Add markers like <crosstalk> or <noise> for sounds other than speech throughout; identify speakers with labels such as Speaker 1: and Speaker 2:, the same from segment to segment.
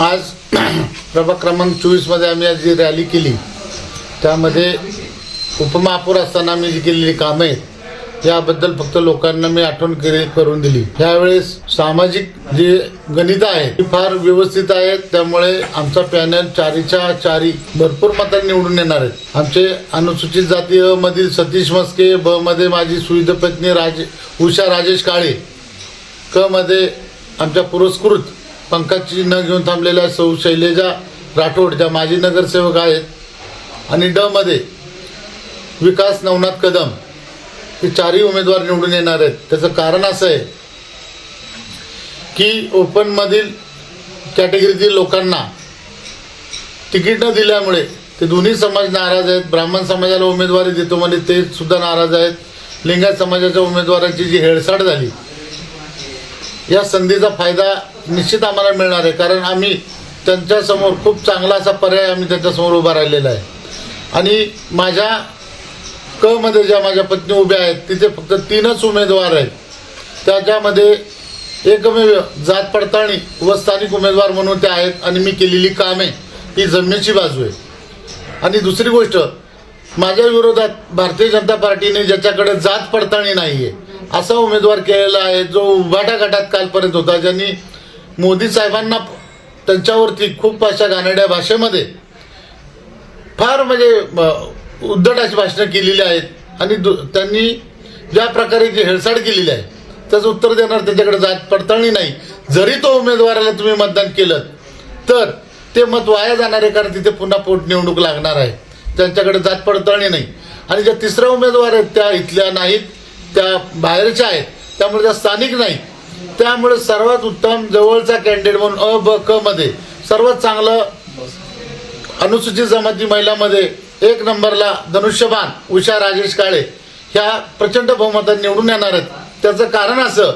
Speaker 1: आज <clears throat> प्रभाग क्रमांक चोवीसमध्ये आम्ही आज जी रॅली केली त्यामध्ये उपमहापौर असताना आम्ही जी केलेली कामं आहेत याबद्दल फक्त लोकांना मी आठवण केली करून दिली. यावेळेस सामाजिक जे गणित आहे ती फार व्यवस्थित आहेत त्यामुळे आमचा पॅनल चारीच्या चारी भरपूर मतांनी निवडून येणार आहेत आमचे अनुसूचित जाती अ मधील सतीश मस्के ब मध्ये माझी सुविध पत्नी राजे उषा राजेश काळे क मध्ये आमच्या पुरस्कृत पंकजची न घेऊन थांबलेल्या सौ शैलेजा राठोड ज्या माजी नगरसेवक आहेत आणि ड मध्ये विकास नवनाथ कदम हे चारही उमेदवार निवडून येणार आहेत. त्याचं कारण असं आहे की ओपनमधील कॅटेगरीतील लोकांना तिकीट न दिल्यामुळे ते दोन्ही समाज नाराज आहेत. ब्राह्मण समाजाला उमेदवारी देतो म्हणजे ते सुद्धा नाराज आहेत. लिंगायत समाजाच्या उमेदवारांची जी हेळसाड झाली या संधीचा फायदा निश्चित आम्हाला मिळणार आहे. कारण आम्ही त्यांच्यासमोर खूप चांगला असा पर्याय आम्ही त्यांच्यासमोर उभा राहिलेला आहे. आणि माझ्या क मध्ये ज्या माझ्या पत्नी उभ्या आहेत तिथे फक्त तीनच उमेदवार आहेत. त्याच्यामध्ये एकमेव जात पडताळणी व स्थानिक उमेदवार म्हणून ते आहेत आणि मी केलेली कामे ही जमिनीची बाजू आहे. आणि दुसरी गोष्ट माझ्या विरोधात भारतीय जनता पार्टीने ज्याच्याकडे जात पडताळणी नाही आहे असा उमेदवार केलेला आहे जो उभाटाघाटात गटात कालपर्यंत होता ज्यांनी मोदी साहेबांना त्यांच्यावरती खूप अशा घाणेरड्या भाषेमध्ये फार म्हणजे उद्धट अशी भाषणं केलेली आहेत. आणि दु त्यांनी ज्या प्रकारे जी हेळसाड केलेली आहे त्याचं उत्तर देणार त्याच्याकडे जात पडताळणी नाही. जरी तो उमेदवाराला तुम्ही मतदान केलं तर ते मत वाया जाणार आहे कारण तिथे पुन्हा पोटनिवडणूक लागणार आहे. त्यांच्याकडे जात पडताळणी नाही. आणि ज्या तिसऱ्या उमेदवार आहेत त्या इथल्या नाहीत. त्या बाहेरच्या आहेत. त्यामुळे त्या स्थानिक नाही त्यामुळे सर्वात उत्तम जवळचा कॅन्डिडेट म्हणून अ ब क मध्ये सर्वात चांगलं अनुसूचित जमाती महिलामध्ये एक नंबरला धनुष्यबान उषा राजेश काळे. ह्या प्रचंड बहुमतात निवडून येणार आहेत. त्याचं कारण असं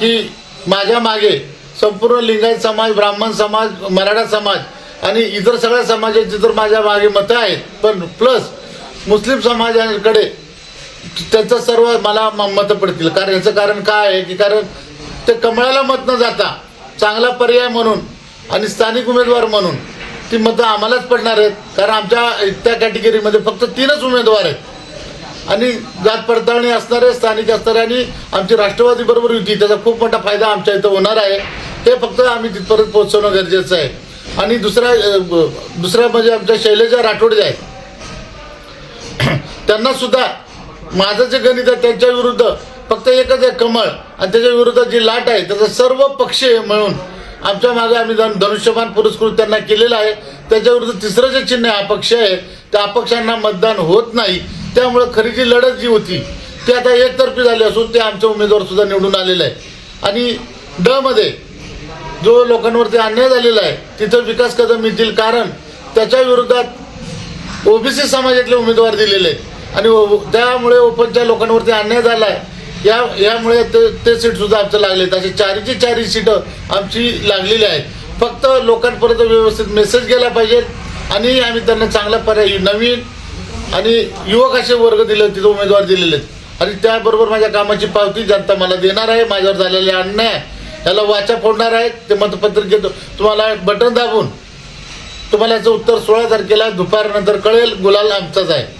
Speaker 1: की माझ्या मागे संपूर्ण लिंगायत समाज ब्राह्मण समाज मराठा समाज आणि इतर सगळ्या समाजाची तर माझ्या मागे मतं आहेत. पण प्लस मुस्लिम समाजाकडे त्याचं सर्व मला म- मतं पडतील. कारण याचं कारण काय आहे की कारण ते कमळाला मत न जाता चांगला पर्याय म्हणून आणि स्थानिक उमेदवार म्हणून ती मतं आम्हालाच पडणार आहेत. कारण आमच्या त्या कॅटेगरीमध्ये फक्त तीनच उमेदवार आहेत. आणि जात पडताळणी असणारे स्थानिक असणारे आणि आमची राष्ट्रवादी बरोबर युती त्याचा खूप मोठा फायदा आमच्या इथं होणार आहे. ते फक्त आम्ही तिथपर्यंत पोहोचवणं गरजेचं आहे. आणि दुसरा दुसरा म्हणजे आमच्या शैलेजा राठोड जे आहेत. <clears throat> त्यांना सुद्धा माझं जे गणित आहे त्यांच्या विरुद्ध फक्त एकच आहे कमळ. आणि त्याच्या विरुद्ध जी लाट आहे त्याचा सर्व पक्ष मिळून आमच्या मागे आम्ही धनुष्यमान पुरस्कृत त्यांना केलेला आहे. त्याच्या विरुद्ध तिसरं जे चिन्ह आहे अपक्ष आहे त्या अपक्षांना मतदान होत नाही. त्यामुळं खरी जी लढत जी होती ती आता एकतर्फी झाली असून ते आमचे उमेदवार सुद्धा निवडून आलेले आहे. आणि ड मध्ये जो लोकांवरती अन्याय झालेला आहे तिथं विकास कदम येतील कारण त्याच्या विरोधात ओबीसी समाजातले उमेदवार दिलेले आहेत. आणि ओ- त्यामुळे ओपनच्या लोकांवरती अन्याय झाला आहे या यामुळे ते ते सीट सुद्धा आमचं लागले आहेत अशी चारीची चारी सीटं आमची लागलेली आहेत. फक्त लोकांपर्यंत व्यवस्थित मेसेज गेला पाहिजे आणि आम्ही त्यांना चांगला पर्याय नवीन आणि युवक असे वर्ग दिले तिथं उमेदवार दिलेले आहेत. आणि त्याबरोबर माझ्या कामाची पावती जनता मला देणार आहे. माझ्यावर झालेले अन्याय याला वाचा फोडणार आहे ते मतपत्रिकेत तुम्हाला बटन दाबून तुम्हाला याचं उत्तर सोळा तारखेला दुपारनंतर कळेल. गुलाल आमचाच आहे.